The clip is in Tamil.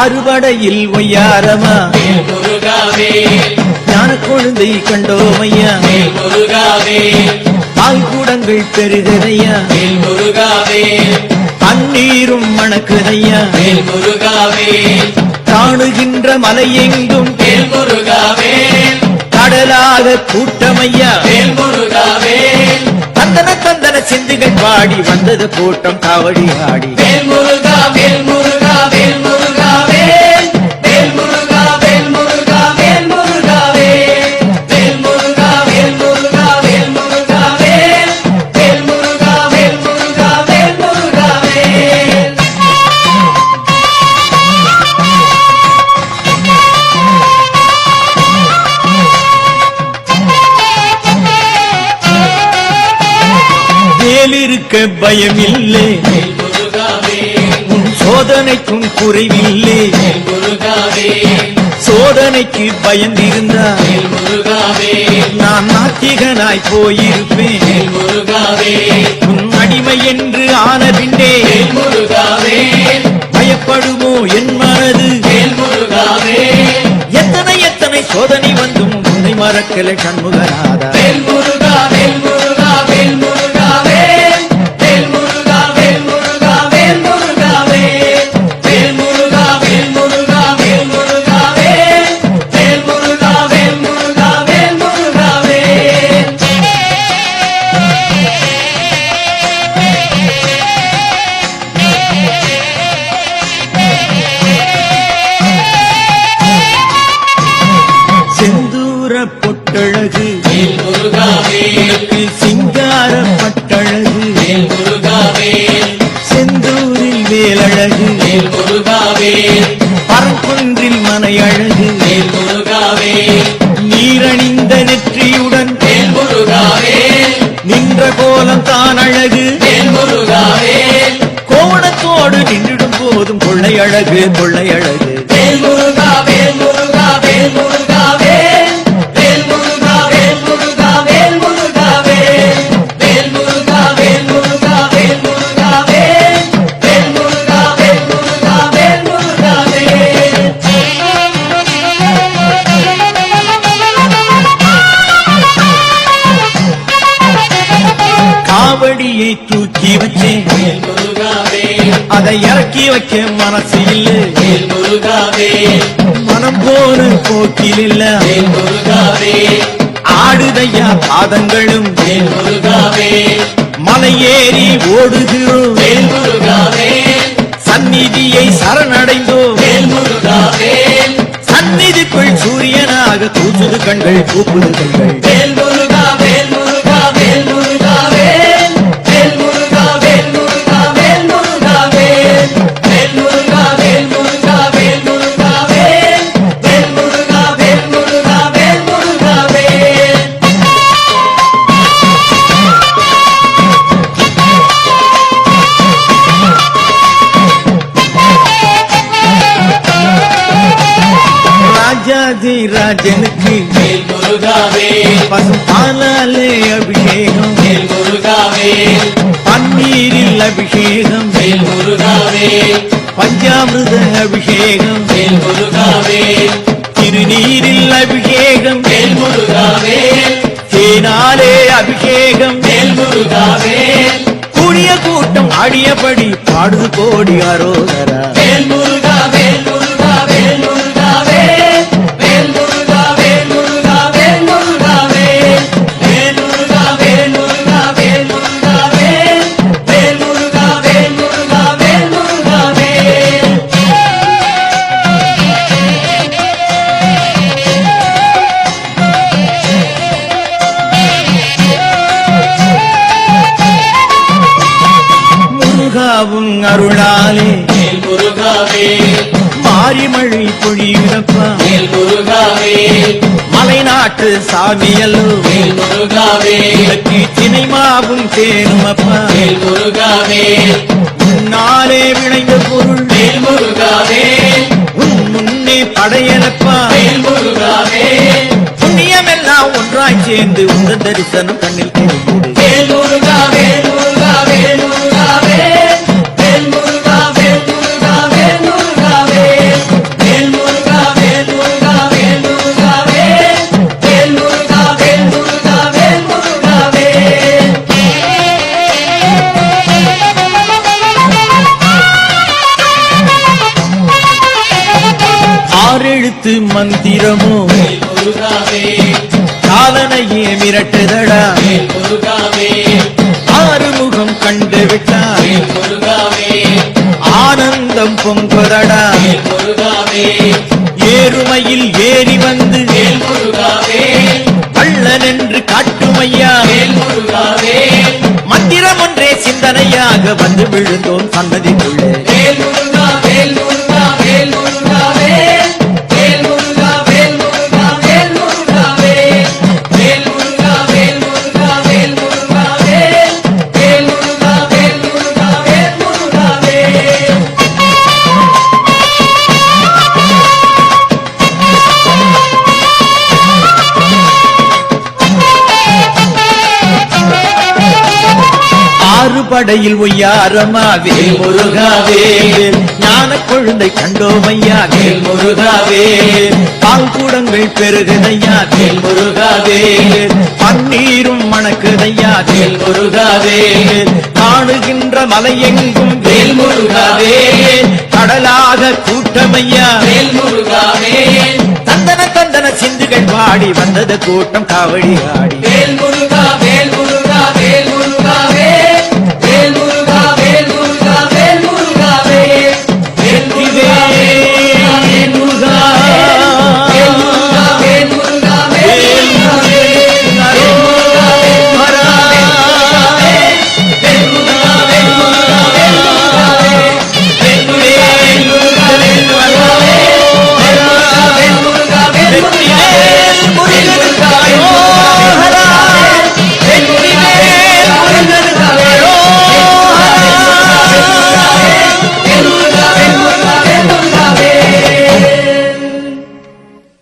அறுவடையில் ஒய்யாரமா? ஞான குழந்தை கண்டோமையா? வேல் ஆய்கூடங்கள் பெருகதையா தண்ணீரும் மணக்குதையா காணுகின்ற மலையெங்கும்? முருகாவே கடலாக கூட்டமையா? தந்தன தந்தன சிந்துகள் பாடி வந்தது கூட்டம் காவடி ஆடி. வேலிருக்க பயமில்லை. வேல் முருகாவே உன் சோதனைக்கும் குறைவில்லை. சோதனைக்கு பயந்திருந்தா நான் நாத்திகனாய் போயிருப்பேன். உன் அடிமை என்று ஆனதின்றே முருகாவே பயப்படுமோ என் மனது? முருகாவே எத்தனை எத்தனை சோதனை வந்தும் உன்னை மறக்கலை கண்முகராதா பட்டழகு சிங்கார பட்டழகு செந்தூரில் வேலழகு. வேல் முருகாவே பரங்குன்றில் மனையழகு. நீரணிந்த நெற்றியுடன் நின்ற கோலம் தான் அழகு. கோணத்தோடு முருகாவே நின்றிடும் போதும் கொள்ளை அழகு கொள்ளை அழகு அதை இறக்கி வைக்க மனசு இல்ல மனம் போன போக்கில் இல்ல. ஆடுதையா பாதங்களும். வேல் முருகாவே. மலை ஏறி ஓடுகிறோம். சந்நிதியை சரணடைந்தோ வேல் முருகாவே. சந்நிதிக்குள் சூரியனாக கூசுது கண்கள் கூப்புது கண்கள். ராஜாதி ராஜனுக்கு வேல் முருகாவே பசுபாலாலே அபிஷேகம் வேல் முருகாவே பன்னீரில் அபிஷேகம் வேல் முருகாவே பஞ்சாமிருத அபிஷேகம் வேல் முருகாவே திருநீரில் அபிஷேகம் வேல் முருகாவே தேனாலே அபிஷேகம் வேல் முருகாவே கூடிய கூட்டம் ஆடியபடி பாடுது கோடி அரோகரா. முருகாவும் அருளாலே. முருகாவே மாரிமழை பொழியுதப்பா வேல் முருகாவே மலைநாட்டு சாமியல்லோ. முருகாவே உனக்கு தினைமாவும் தேனுமப்பா வேல் முருகாவே உன்னாலே விளைந்த பொருள். வேல் முருகாவே உன் முன்னே படையலப்பா வேல் முருகாவே புண்ணியமெல்லாம் ஒன்றாய் சேர்ந்து உந்த தரிசனம் கண்ணில் தெரியுது வேல் முருகா மந்திரமோ? சாதனையே மிரட்டுதடா? ஆறுமுகம் கண்டு விட்டார் ஆனந்தம் பொங்குதடா? ஏறுமையில் ஏறி வந்து வேல் கள்ளன் என்று காட்டுமையா? மந்திரம் ஒன்றே சிந்தனையாக வந்து விழுந்தோம் சன்னதிக்குள்ளே படையில் ஒய்யாரமா வேல் முருகாவே. ஞான குழந்தை கண்டோமையா? வேல் முருகாவே. பால் கூடங்கள் பெருகுதையா? வேல் முருகாவே. பன்னீரும் மணக்குதையா? வேல் முருகாவே. காணுகின்ற மலையெங்கும் வேல் முருகாவே. கடலாக கூட்டமையா? வேல் முருகா வேல் தந்தன தந்தன சிந்துகள் பாடி வந்தது கூட்டம் காவடி ஆடி. வேல் முருகா gloria a